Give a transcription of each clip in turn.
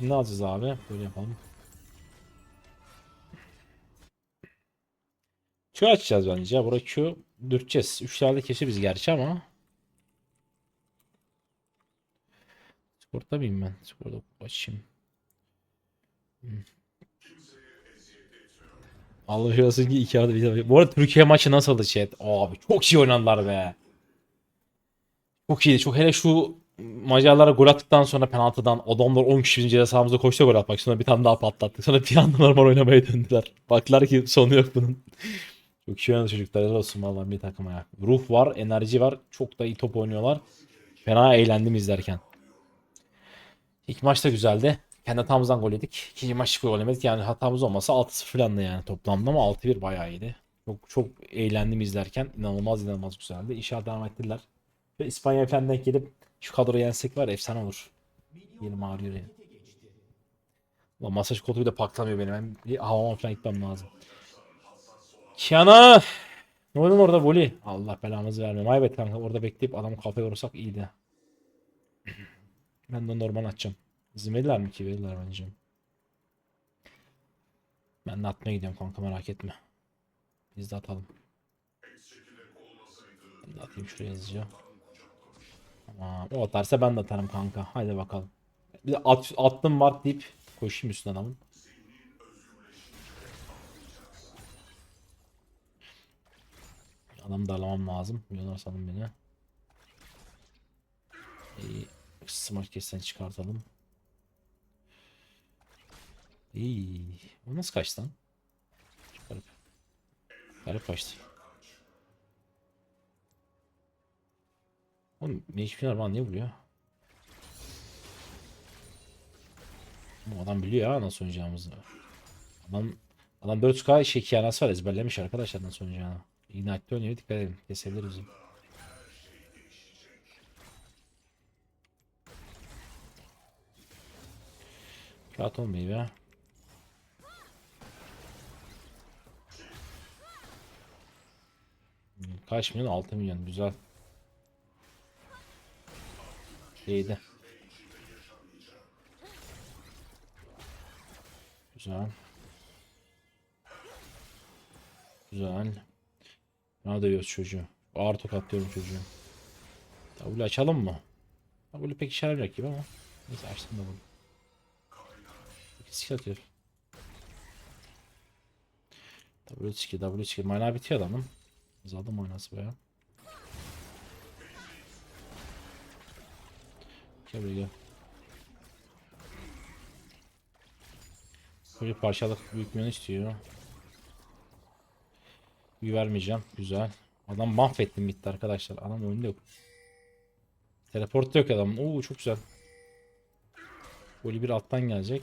Şimdi alacağız abi? Böyle yapalım. Q açacağız bence ya. Buraya Q dürteceğiz. 3 tane kesi biz gerçi ama. Sporta mıyım ben? Sporda açayım. Hmm. Alışıyorsun ki iki adı bir Bu arada Türkiye maçı nasıldı chat? Abi çok iyi oynadılar be. Çok iyiydi. Çok hele şu Macarlara gol attıktan sonra penaltıdan adamlar 10 kişi ceza sahamıza koştu gol atmak. Sonra bir tane daha patlattık. Sonra bir anda normal oynamaya döndüler. Baktılar ki sonu yok bunun. Çok iyi oynadı çocuklar. Olsun vallahi bir takıma ya. Ruh var, enerji var. Çok da iyi top oynuyorlar. Fena eğlendim izlerken. İlk maç da güzeldi. Kendi hatamızdan gol yedik. İkinci maç hiç gol yemedik. Yani hatamız olmasa 6-0 falandı yani toplamda ama 6-1 bayağı iyiydi. Çok çok eğlendim izlerken. İnanılmaz inanılmaz güzeldi. İnşallah devam ettiler. Ve İspanya falan gelip şu kadroyu yensek var ya, efsane olur. Yerim ağrıyor ya. Ulan masaj koltuğu da paklamıyor benim. Ben bir havama falan gitmem lazım. Kiana! Ne oynadın orada voli? Allah belamızı vermiyor. Maybet kanka orada bekleyip adamı kafaya vurursak iyiydi. ben de normal atacağım. İzin verirler mi ki? Verirler bence. Ben de atmaya gidiyorum kanka merak etme. Biz de atalım. Ben de atayım şuraya hızlıca. Tamam. O atarsa ben de atarım kanka. Haydi bakalım. Bir at, attım var deyip koşayım üstüne adamın. Adamı darlamam lazım. Milyoner sanın beni. İyi. Smart kessen çıkartalım. İyi. O nasıl kaçtı lan? Garip. Garip kaçtı. Oğlum Mage bana niye vuruyor? Bu adam biliyor ya nasıl oynayacağımızı. Adam adam 4K şey kiyanası var ezberlemiş arkadaşlar nasıl oynayacağını. Ignite'de oynuyor dikkat edin. Kesebilir bizim. Rahat olmayı be. Kaç milyon? 6 milyon. Güzel. İyiydi. Güzel. Güzel. Ne dövüyoruz çocuğu. Ağır tokatlıyorum çocuğu. W açalım mı? W pek işe yaramayacak gibi ama. Neyse açtım da bunu. Skill atıyor. W skill, W skill. Mana bitiyor adamın. Azaldı manası baya. Gel buraya gel. Böyle parçalık büyük menü istiyor. Bir vermeyeceğim. Güzel. Adam mahvettim bitti arkadaşlar. Adam oyunda yok. Teleport yok adamın. Oo çok güzel. Böyle bir alttan gelecek.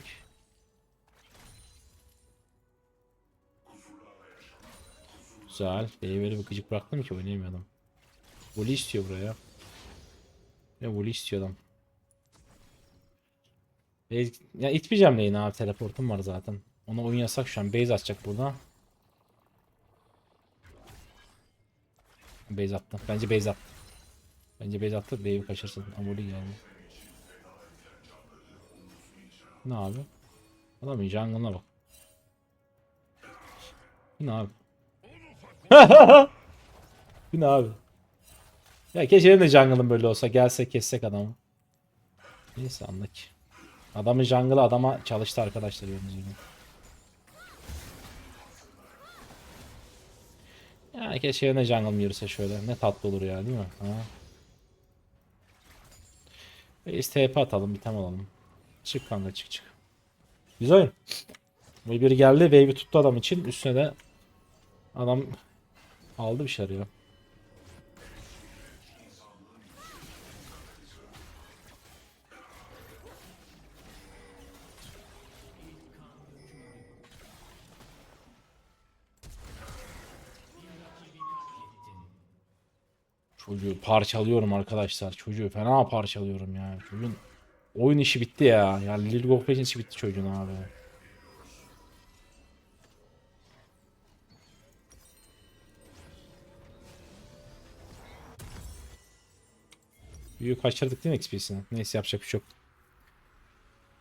Güzel. B'ye böyle bir gıcık bıraktım ki oynayamıyor adam. Voli istiyor buraya. Ne voli istiyor adam. Base... Ya itmeyeceğim lane'i abi teleportum var zaten. Ona oyun yasak şu an. Base atacak burada. Base attı. Bence base attı. Bence base attı. Wave'i kaçırsın. Amoli geldi. Ne abi? Adamın jungle'ına bak. Ne abi? Bu ne abi? Ya keşke de jungle'ım böyle olsa. Gelse kessek adamı. Neyse anlık. Adamın jungle'ı adama çalıştı arkadaşlar gördüğünüz gibi. Ya keşke ne jungle'ım yürüse şöyle. Ne tatlı olur ya değil mi? Ha. Reis TP atalım bir tane alalım. Çık kanka çık çık. Güzel oyun. Bu biri geldi wave'i tuttu adam için. Üstüne de adam aldı bir şeyler ya. Çocuğu parçalıyorum arkadaşlar. Çocuğu fena parçalıyorum ya. Çocuğun oyun işi bitti ya. Yani League of Legends bitti çocuğun abi. Büyük kaçırdık değil mi XP'sini? Neyse yapacak bir şey yok.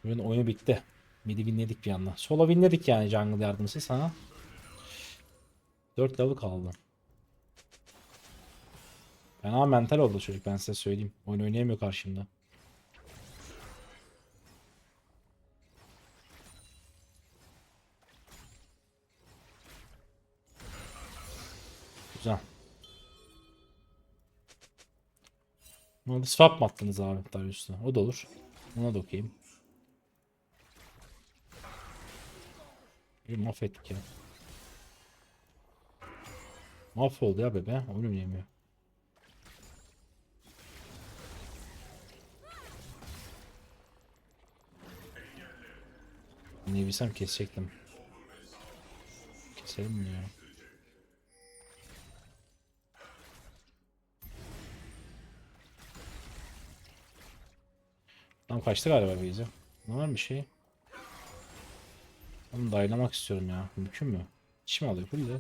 Oyun oyunu bitti. Midi winledik bir anda. Solo winledik yani jungle yardımcısı sana. 4 level kaldı. Fena mental oldu çocuk ben size söyleyeyim. Oyun oynayamıyor karşımda. Güzel. Buna da swap mı attınız abi Darius'ta? O da olur. Ona da okuyayım. Bir mahvettik ya. Mahvoldu ya bebe. Oyun oynayamıyor. Ne bilsem kesecektim. Keselim mi ya? Tam kaçtı galiba Beyza. Ne var bir şey? Onu dayılamak istiyorum ya. Mümkün mü? İç mi alıyor? Full de.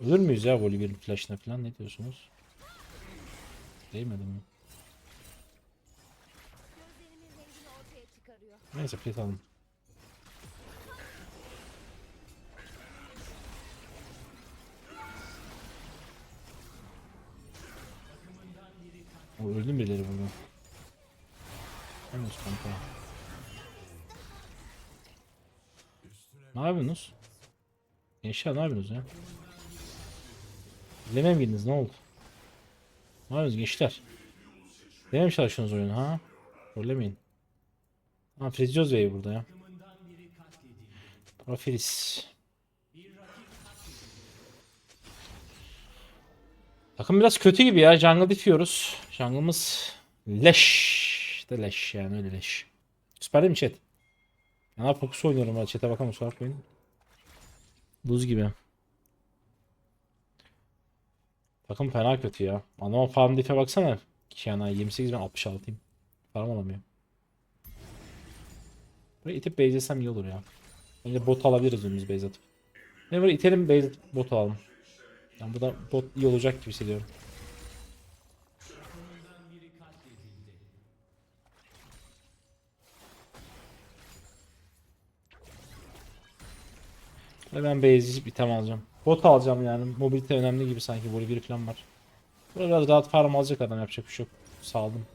Ölür müyüz ya bir flash'ına falan ne diyorsunuz? Değmedi mi? Neyse plate alalım. O öldü mü birileri burada? Henüz kanka. Ne yapıyorsunuz? Gençler ne yapıyorsunuz ya? İzlemeye mi girdiniz ne oldu? Ne yapıyorsunuz gençler? İzlemeye mi çalışıyorsunuz oyunu ha? Rollemeyin. Ha Frizios Bey burada ya. Profilis. Takım biraz kötü gibi ya. Jungle difiyoruz. Jungle'ımız leş. De leş yani öyle leş. Süper değil mi chat? Ya fokus oynuyorum ben. Chat'e bakalım kusura bakmayın. Buz gibi. Takım fena kötü ya. Adama farm diff'e baksana. Yani 28 ben 66'yım. Farm alamıyor. Buraya itip base etsem iyi olur ya. Bence bot alabiliriz önümüz base atıp. Ne böyle itelim base bot alalım. Yani bu da bot iyi olacak gibi hissediyorum. Ve ben base içip item alacağım. Bot alacağım yani. Mobilite önemli gibi sanki. Böyle bir falan var. Burada biraz rahat farm alacak adam yapacak bir şey yok. Saldım.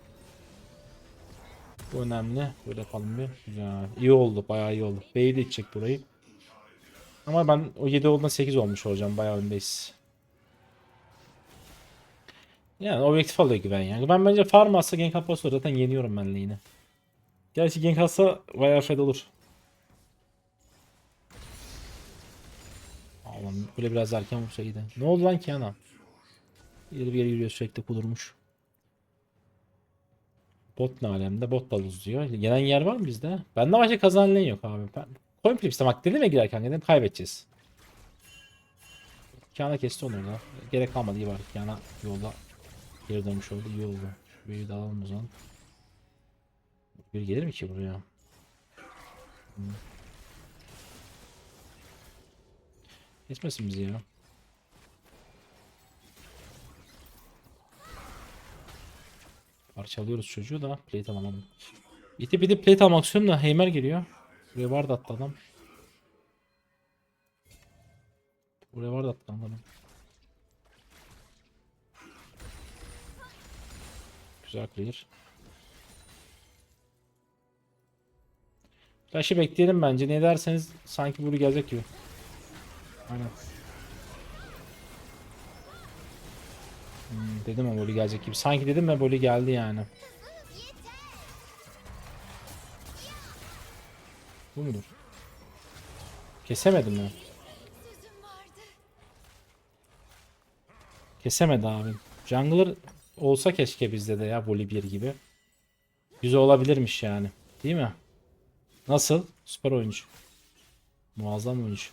Bu önemli. Böyle yapalım bir. Güzel. İyi oldu. Bayağı iyi oldu. B'yi de içecek burayı. Ama ben o 7 olduğunda 8 olmuş olacağım. Bayağı öndeyiz. Yani objektif alıyor güven yani. Ben bence farm atsa gank atmasa zaten yeniyorum ben lane'i. Gerçi gank atsa bayağı fed olur. Allah'ım böyle biraz erken vursa iyiydi. Ne oldu lan ki ana? İleri bir yere yürüyor sürekli kudurmuş. Bot ne alemde? Bot da diyor. Gelen yer var mı bizde? Bende başka kazanan lane yok abi. Ben coin flips'te bak dedim ya girerken dedim kaybedeceğiz. Kana kesti onu da. Gerek kalmadı iyi var. Kana yolda geri dönmüş oldu. iyi oldu. Büyüyü de alalım o zaman. Bir gelir mi ki buraya? Geçmesin bizi ya. Parçalıyoruz çocuğu da plate alamadım. İti bir de plate almak istiyorum da Heimer geliyor. Buraya var attı adam. Buraya var da attı adam. Güzel clear. Flash'ı bekleyelim bence. Ne derseniz sanki buraya gelecek gibi. Aynen. Hmm, dedim ama böyle gelecek gibi. Sanki dedim ya böyle geldi yani. Bu mudur? Kesemedim mi? Kesemedi abi. Jungler olsa keşke bizde de ya Voli 1 gibi. Güzel olabilirmiş yani. Değil mi? Nasıl? Süper oyuncu. Muazzam oyuncu.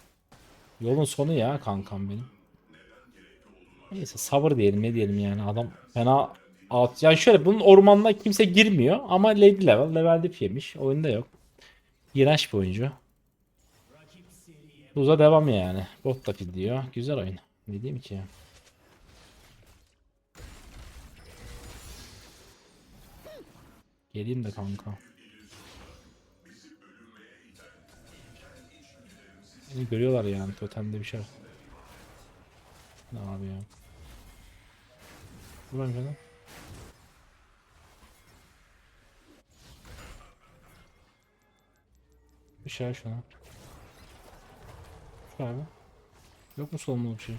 Yolun sonu ya kankam benim. Neyse sabır diyelim ne diyelim yani adam fena out. Yani şöyle bunun ormanına kimse girmiyor ama lady level level dip yemiş. Oyunda yok. İğrenç bir oyuncu. Buza devam yani. Bot da diyor. Güzel oyun. Ne diyeyim ki? Geleyim de kanka. Beni görüyorlar yani totemde bir şey. Ne abi ya. Ulan canım. Bir şey şuna. Şu abi. Yok mu slow bir şey?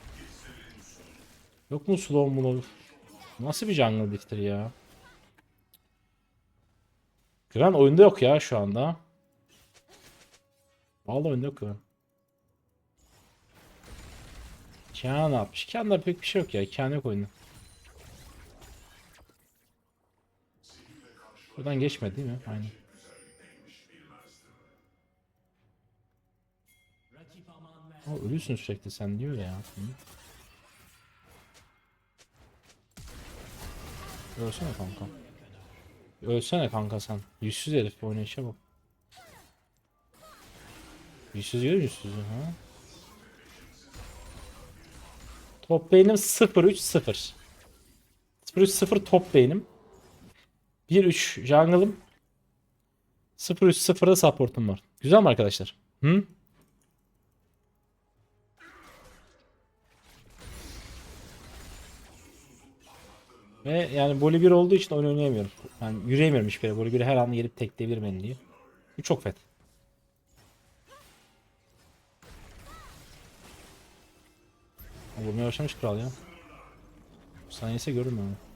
Yok mu slow mo Nasıl bir jungle lifter ya? Güven oyunda yok ya şu anda. Vallahi oyunda yok Güven. Kenan ne yapmış? Kenan'da pek bir şey yok ya. Kenan yok oyunda. Buradan geçmedi değil mi? Aynen. O ölüsün sürekli sen diyor ya. Hı. Ölsene kanka. Ölsene kanka sen. Yüzsüz herif oynayışa bak. Yüzsüz görüyor yüzsüzü ha? Top beynim 0-3-0. 0-3-0 top beynim. 1-3 jungle'ım. 0-3-0'da support'um var. Güzel mi arkadaşlar? Hı? Ve yani Voli 1 olduğu için oyun oynayamıyorum. Yani yürüyemiyorum hiçbir yere. Voli 1 her an gelip tekleyebilir beni diye. Bu çok fet. Vurmaya başlamış kral ya. Saniyesi görürüm onu.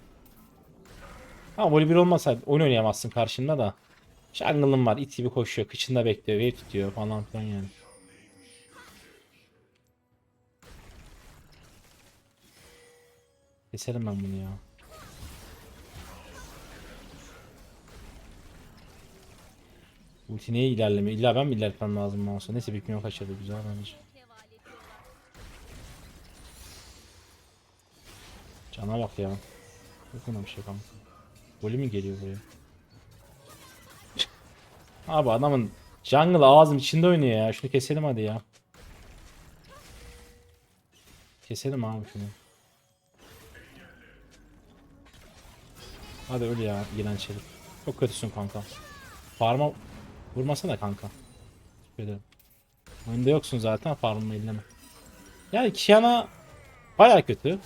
Ha Voli 1 olmasa oyun oynayamazsın karşında da. Jungle'ın var. it gibi koşuyor. Kıçında bekliyor. Wave tutuyor falan filan yani. Keserim ben bunu ya. Ulti neye ilerleme? İlla ben mi ilerletmem lazım mouse'a? Neyse bir milyon kaçırdı güzel bence. Cana bak ya. Yok buna bir şey kanka. Golü mü geliyor buraya? Abi adamın jungle ağzım içinde oynuyor ya. Şunu keselim hadi ya. Keselim abi şunu. Hadi öl ya iğrenç herif. Çok kötüsün kanka. Farma vurmasana kanka. Ederim. Oyunda yoksun zaten farmımı elleme. Yani Kiana baya kötü.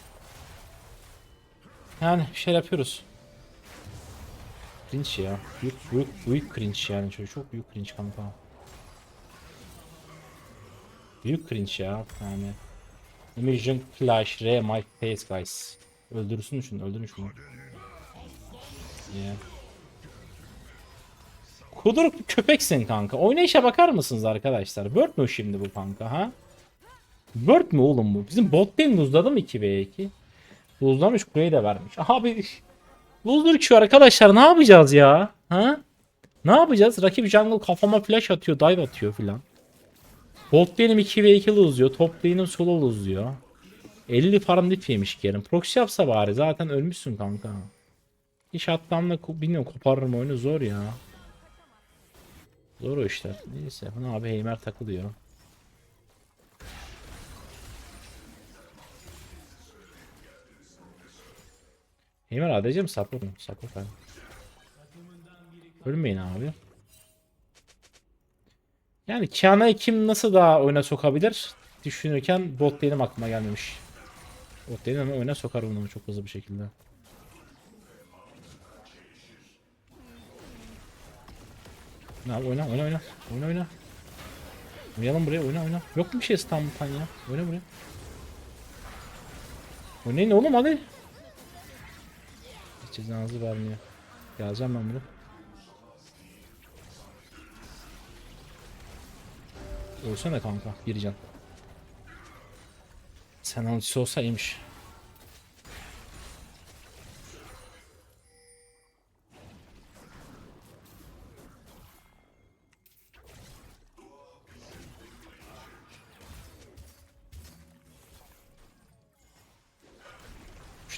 Yani bir şeyler yapıyoruz. Cringe ya. Büyük, büyük, büyük cringe yani çocuk. Çok büyük cringe kanka. Büyük cringe ya yani. Emerging Flash, R, my face guys. Öldürürsün şunu, öldürün şunu. Yeah. Kuduruk köpeksin kanka. Oynayışa bakar mısınız arkadaşlar? Bird mü şimdi bu kanka ha? Bird mü oğlum bu? Bizim bot değil mi? Uzladı mı 2v2? Buzlamış kuleyi de vermiş. Abi buzduruk şu arkadaşlar ne yapacağız ya? Ha? Ne yapacağız? Rakip jungle kafama flash atıyor, dive atıyor filan. Bot benim 2 ve 2 uzuyor. Top lane'im solo uzuyor. 50 farm dip yemiş Kerim. Proxy yapsa bari zaten ölmüşsün kanka. İş atlamla bilmiyorum koparırım oyunu zor ya. Zor o işler. Neyse. Buna abi Heimer takılıyor. Heimer ADC mi mu? Support abi. Ölmeyin abi. Yani Kiana'yı kim nasıl daha oyuna sokabilir? Düşünürken bot lane'im aklıma gelmemiş. Bot lane ama oyuna sokar bunu çok hızlı bir şekilde. Abi oyna oyna oyna. Oyna oyna. Oynayalım buraya oyna oyna. Yok mu bir şey İstanbul'dan ya? Oyna buraya. Oynayın oğlum hadi. Cezanızı vermiyor. Geleceğim ben bunu. Ölsene kanka. Bir can. Sen ultisi olsa iyiymiş.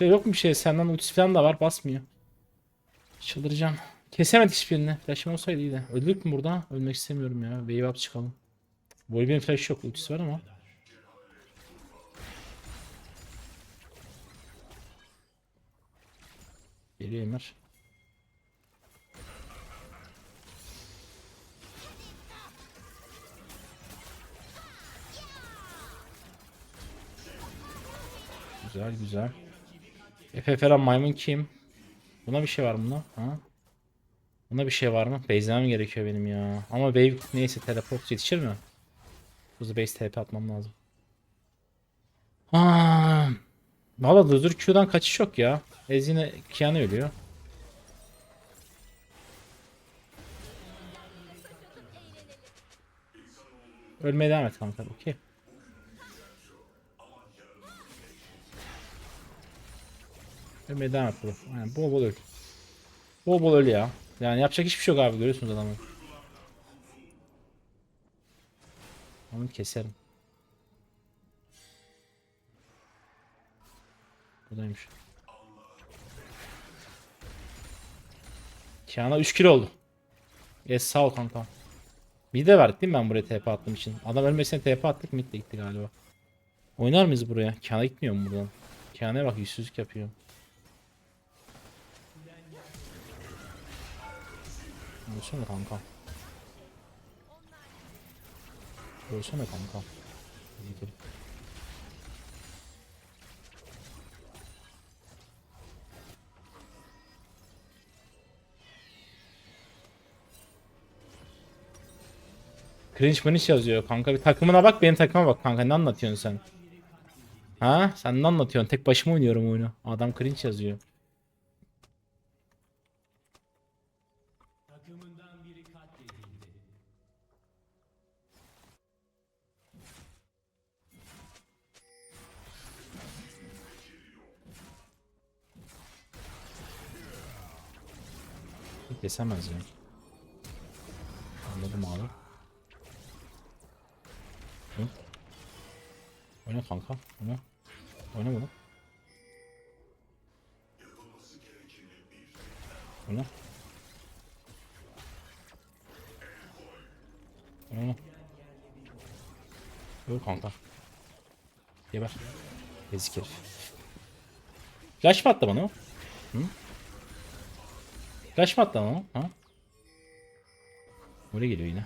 Şurada yok mu bir şey? Senden ultisi falan da var. Basmıyor. Çıldıracağım. Kesemedik hiçbirini. Flash'ım olsaydı iyiydi. Öldük mü burada? Ölmek istemiyorum ya. Wave up çıkalım. Wolverine flash yok. Ultisi var ama. Geliyor Emir. Güzel güzel. Efe Ferhan maymun kim? Buna bir şey var mı buna? Ha? Buna bir şey var mı? Base'lemem gerekiyor benim ya. Ama wave neyse teleport yetişir mi? Hızlı base TP atmam lazım. Aa, Valla Loser Q'dan kaçış yok ya. Ez yine Kiana ölüyor. Ölmeye devam et kanka. Okey. Ölmeye devam et bro. Aynen bol bol öl. Bol bol öl ya. Yani yapacak hiçbir şey yok abi görüyorsunuz adamı. Onu keserim. Buradaymış. Kiana 3 kilo oldu. Es sağ ol kanka. Bir de verdik değil mi ben buraya TP attığım için? Adam ölmesine TP attık mid gitti galiba. Oynar mıyız buraya? Kiana gitmiyor mu buradan? Kiana'ya bak yüzsüzlük yapıyor. Ölsene kanka. Ölsene kanka. İyi. Cringe maniş yazıyor kanka. Bir takımına bak benim takıma bak kanka. Ne anlatıyorsun sen? Ha? Sen ne anlatıyorsun? Tek başıma oynuyorum oyunu. Adam cringe yazıyor. Kesemez ya. Anladım abi. Hı? Oyna kanka. Oyna. Oyna bunu. Oyna. Oyna. Öl kanka. Geber. Ezik herif. Flash mı attı? Hı? Flash mı attı o? Ha? Oraya geliyor yine.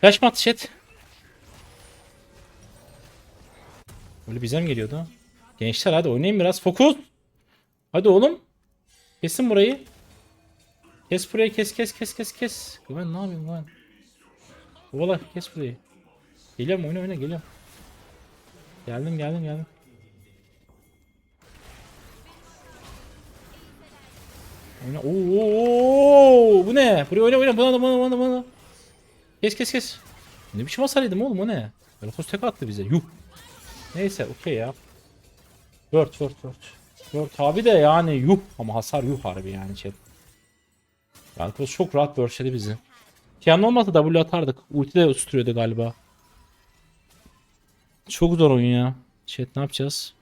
Flash mı attı chat? Böyle bize mi geliyordu? Gençler hadi oynayın biraz. Fokus. Hadi oğlum. Kesin burayı. Kes burayı kes kes kes kes kes. Güven ne yapıyorsun Güven? Kovala kes burayı. Geliyorum oyna oyna geliyorum. Geldim geldim geldim. Oyna. Oo, bu ne? Buraya oyna oyna bana bana bana bana. Kes kes kes. Ne biçim hasar yedim oğlum o ne? Velkos tek attı bize. Yuh. Neyse okey ya. 4 4 4. 4 abi de yani yuh ama hasar yuh harbi yani chat. Velkos çok rahat börşledi bizi. Tiyan olmasa W atardık. Ulti de usturuyordu galiba. Çok zor oyun ya. Chat ne yapacağız?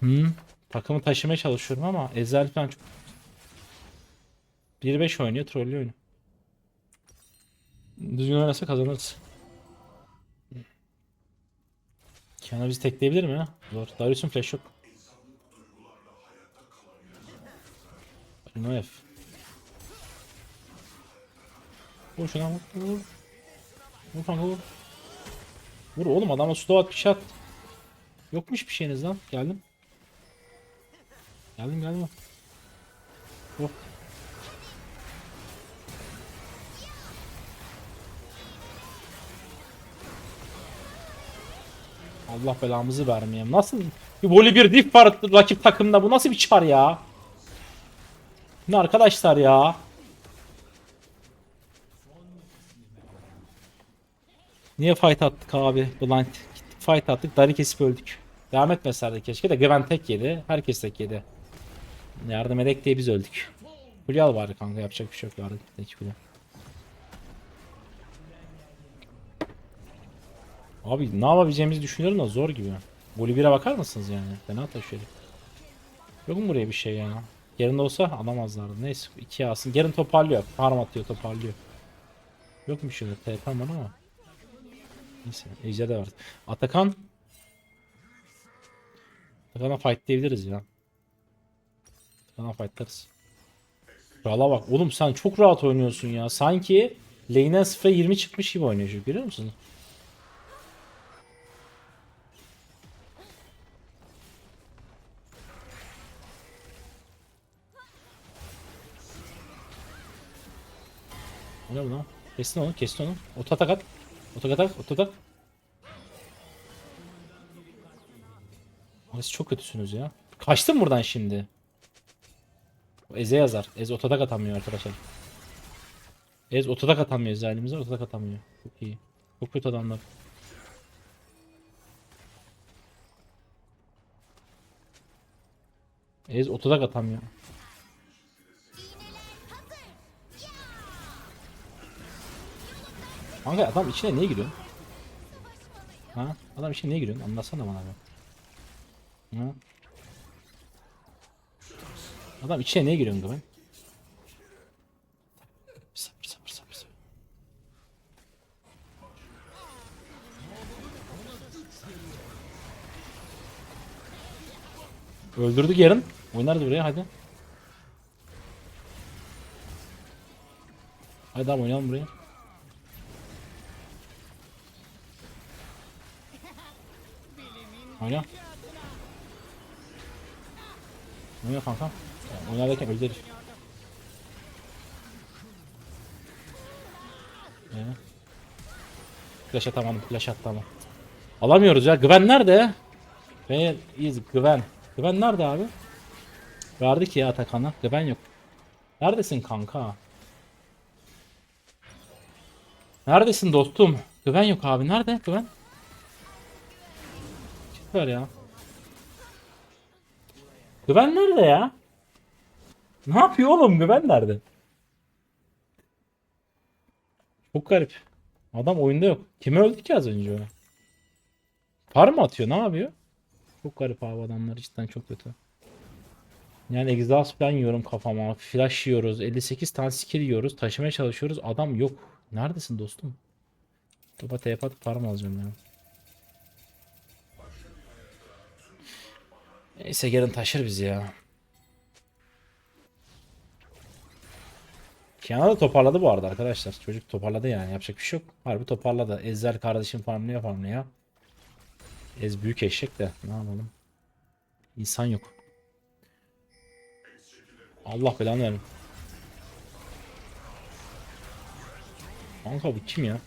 Hmm. Takımı taşımaya çalışıyorum ama Ezel falan çok... 1-5 oynuyor, trollü oynuyor. Düzgün oynasa kazanırız. Kiana bizi tekleyebilir mi? Zor. Darius'un flash yok. No F. Vur şuna vur. Vur. Vur kanka vur. Vur oğlum adama slow at bir şey at. Yokmuş bir şeyiniz lan. Geldim. Geldim geldim. Oh. Allah belamızı vermeyeyim. Nasıl bir voley bir diff var rakip takımda bu nasıl bir çar ya? Ne arkadaşlar ya? Niye fight attık abi? Blind. Gittik fight attık. Dari kesip öldük. Devam etmeselerdi keşke de Güven tek yedi. Herkes tek yedi. Yardım edek diye biz öldük. Kulye al bari kanka yapacak bir şey yok yardım tek kulye. Abi ne yapabileceğimizi düşünüyorum da zor gibi. 1'e bakar mısınız yani? Fena taşıyor. Yok mu buraya bir şey ya? Yarın olsa alamazlardı. Neyse 2 alsın. Yarın toparlıyor. Farm atıyor toparlıyor. Yok mu şöyle TP var ama. Neyse Ejder de var. Atakan. Atakan'a fight diyebiliriz ya. Tamam fightlarız. Krala bak. Oğlum sen çok rahat oynuyorsun ya. Sanki lane'e 0 20 çıkmış gibi oynuyor şu görüyor musun? Ne bu lan? Kestin onu, kestin onu. Ota tak at. Ota tak, ota tak. Siz çok kötüsünüz ya. Kaçtın buradan şimdi. Eze yazar. Ez ototak atamıyor arkadaşlar. Ez ototak atamıyor Ez elimize ototak atamıyor. Çok iyi. Çok kötü adamlar. Ez otodak atamıyor. Kanka adam içine niye giriyorsun? Ha? Adam içine niye giriyorsun? Anlatsana bana bir. Ha? Adam içine niye giriyorsun Güven? Sabır sabır sabır sabır. Öldürdük yarın. Oynarız buraya hadi. Hadi abi oynayalım buraya. Oyna. Oyna kanka. Ya, Oynarken öldü herif. Ee? Flash atamadım, flash atamadım. Alamıyoruz ya. Güven nerede? Ben iyiyiz Güven. Güven nerede abi? Verdik ya Atakan'a. Güven yok. Neredesin kanka? Neredesin dostum? Güven yok abi. Nerede Güven? Süper ya. Güven nerede ya? Ne yapıyor oğlum? Güven nerede? Çok garip. Adam oyunda yok. Kime öldü ki az önce o? Par mı atıyor? Ne yapıyor? Çok garip abi adamlar cidden çok kötü. Yani exhaust falan yiyorum kafama. Flash yiyoruz. 58 tane skill yiyoruz. Taşımaya çalışıyoruz. Adam yok. Neredesin dostum? Topa TP atıp para mı alacağım ya? Neyse yarın taşır bizi ya. Kiana da toparladı bu arada arkadaşlar. Çocuk toparladı yani. Yapacak bir şey yok. Harbi toparladı. Ezzer kardeşim farmlıyor farmlıyor. Ez büyük eşek de. Ne yapalım? İnsan yok. Allah belanı verin. Kanka bu kim ya?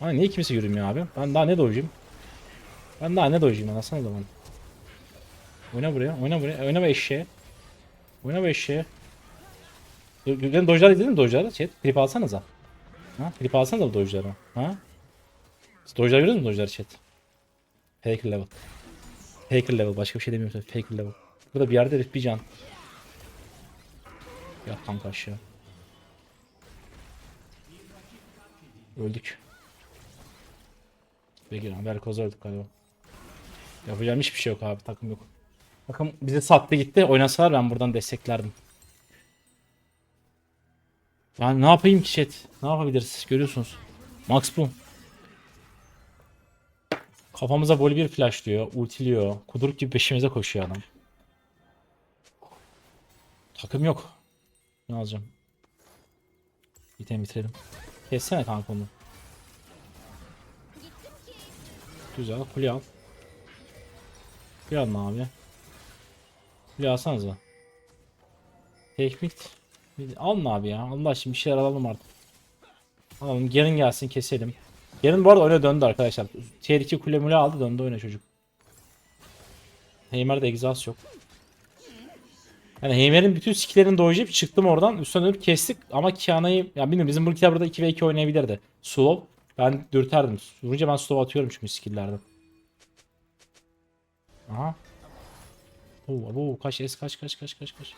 Hani niye kimse yürümüyor abi? Ben daha ne dojuyum? Ben daha ne dojuyum anasını da. Oyna buraya, oyna buraya, oyna be eşeğe. Oyna be eşeğe. Ben dojlar izledin mi dojları? Chat, klip alsanıza. Ha? Klip alsanıza bu dojları. Ha? Siz dojlar gördünüz mü dojları chat? Faker level. Faker level, başka bir şey demiyorum. Faker level. Burada bir yerde herif bir can. Ya kanka aşağı. Öldük. Peki lan Berkoz öldük galiba. Yapacağım hiçbir şey yok abi takım yok. Takım bizi sattı gitti. Oynasalar ben buradan desteklerdim. Ben ne yapayım ki chat? Ne yapabiliriz? Görüyorsunuz. Max bu. Kafamıza böyle bir flash diyor. Ultiliyor. Kuduruk gibi peşimize koşuyor adam. Takım yok. Ne alacağım? Bitelim bitirelim. Kessene kanka onu. Güzel. Kule al. Kule abi. Kule alsanıza. Teknik. Alın abi ya. Allah için bir şeyler alalım artık. Alalım. Gelin gelsin keselim. Gelin bu arada oyuna döndü arkadaşlar. Tier 2 kule mule aldı döndü oyuna çocuk. Heimer'de exhaust yok. Yani Heimer'in bütün skillerini dojlayıp çıktım oradan. Üstüne dönüp kestik ama Kiana'yı ya bilmiyorum bizim buradakiler burada 2 ve 2 oynayabilirdi. Slow. Ben dürterdim. Vurunca ben slow atıyorum çünkü skill'lerden. Aha. Oo, oo, kaç es kaç kaç kaç kaç kaç.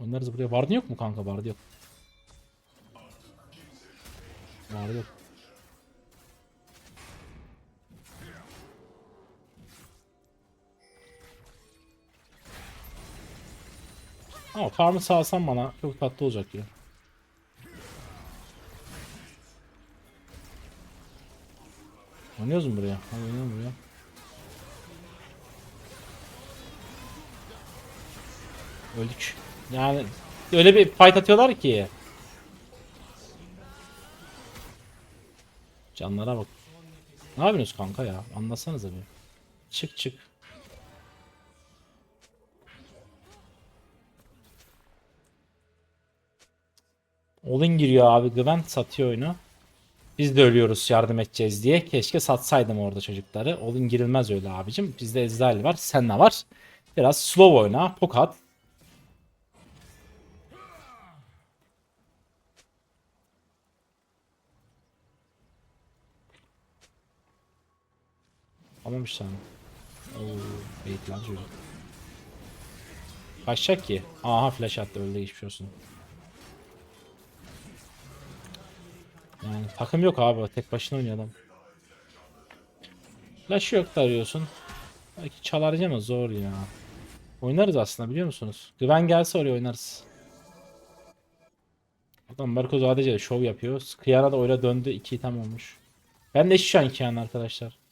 Oynarız buraya. Vardı yok mu kanka? Vardı yok. Vardı yok. Ama farmı sağsam bana çok tatlı olacak ya. Oynuyoruz mu buraya? Hadi oynayalım buraya. Öldük. Yani öyle bir fight atıyorlar ki. Canlara bak. Ne yapıyorsunuz kanka ya? Anlatsanıza bir. Çık çık. Olin giriyor abi. Gwent satıyor oyunu. Biz de ölüyoruz yardım edeceğiz diye. Keşke satsaydım orada çocukları. Olin girilmez öyle abicim. Bizde Ezreal var. Senna var. Biraz slow oyna. Pokat. Almamış sana. Oo, beyit lan çocuk. Kaçacak ki. Aha flash attı öyle geçmiş olsun. Yani takım yok abi. Tek başına oynuyor adam. Flash yok da arıyorsun. Belki çalarız ama zor ya. Oynarız aslında biliyor musunuz? Güven gelse oraya oynarız. Adam Marco sadece şov yapıyor. Kıyana da oyla döndü. 2 item olmuş. Ben de şu an Kiana arkadaşlar.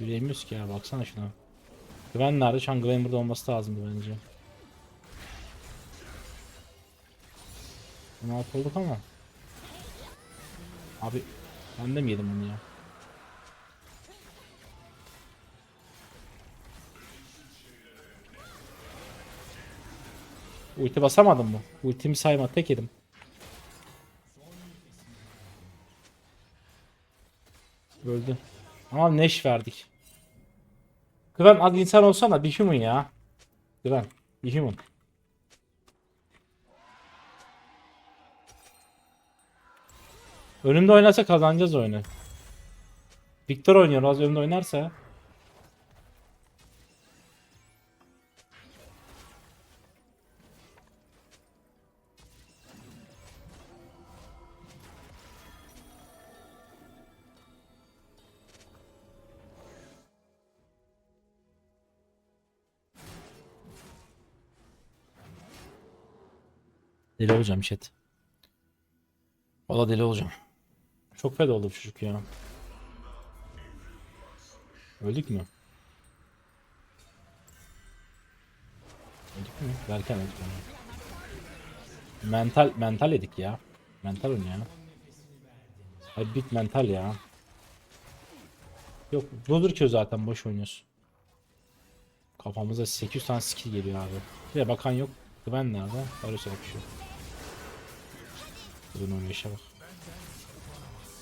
Yürüyemiyoruz ki ya baksana şuna. Güven nerede? Şu an Güven burada olması lazımdı bence. 16 olduk ama. Abi ben de mi yedim onu ya? Ulti basamadım mı? Ultimi sayma tek yedim. Öldü. Ama neş verdik. Güven az insan olsana bir human ya. Güven bir human. Önümde oynarsa kazanacağız oyunu. Victor oynuyor az önümde oynarsa. Deli olacağım chat. Valla deli olacağım. Çok feda oldu bu çocuk ya. Öldük mü? Öldük mü? Berken öldük yani. Mental, mental yedik ya. Mental oyun ya. Hadi bit mental ya. Yok budur ki zaten boş oynuyorsun. Kafamıza 800 tane skill geliyor abi. Bir de bakan yok. Ben nerede? Barış yapışıyor. Bunun oynayışa bak.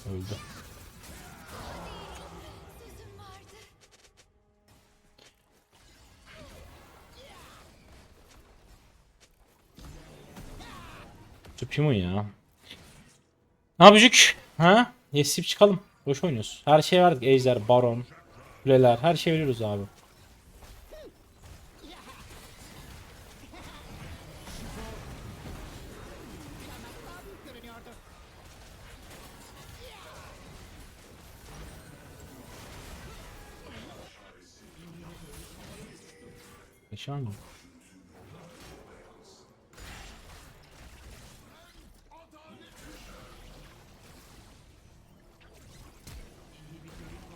Öldü. Tüpümün ya. Ne yapacak? Ha? Yesip çıkalım. Boş oynuyoruz. Her şey verdik. Ejder, Baron, Kuleler. Her şey veriyoruz abi. Yaşar mı?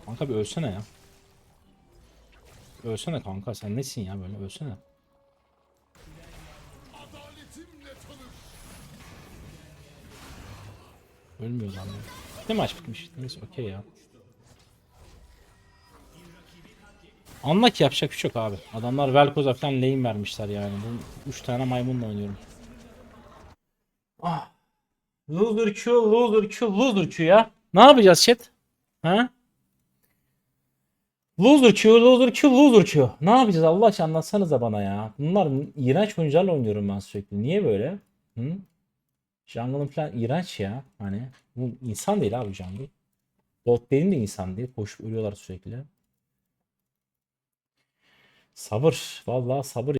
Kanka bir ölsene ya. Ölsene kanka sen nesin ya böyle ölsene. Ölmüyor lan. Ne maç bitmiş? Neyse okey ya. Anla ki yapacak bir şey yok abi. Adamlar Velkoz'a falan lane vermişler yani. Bu 3 tane maymunla oynuyorum. Ah. Loser Q, loser Q, loser Q ya. Ne yapacağız chat? Ha? Loser Q, loser Q, loser Q. Ne yapacağız Allah aşkına anlatsanıza bana ya. Bunlar iğrenç oyuncularla oynuyorum ben sürekli. Niye böyle? Hı? Jungle'ın falan iğrenç ya. Hani bu insan değil abi jungle. Bot benim de insan değil. Koşup ölüyorlar sürekli. Sabır. Vallahi sabır.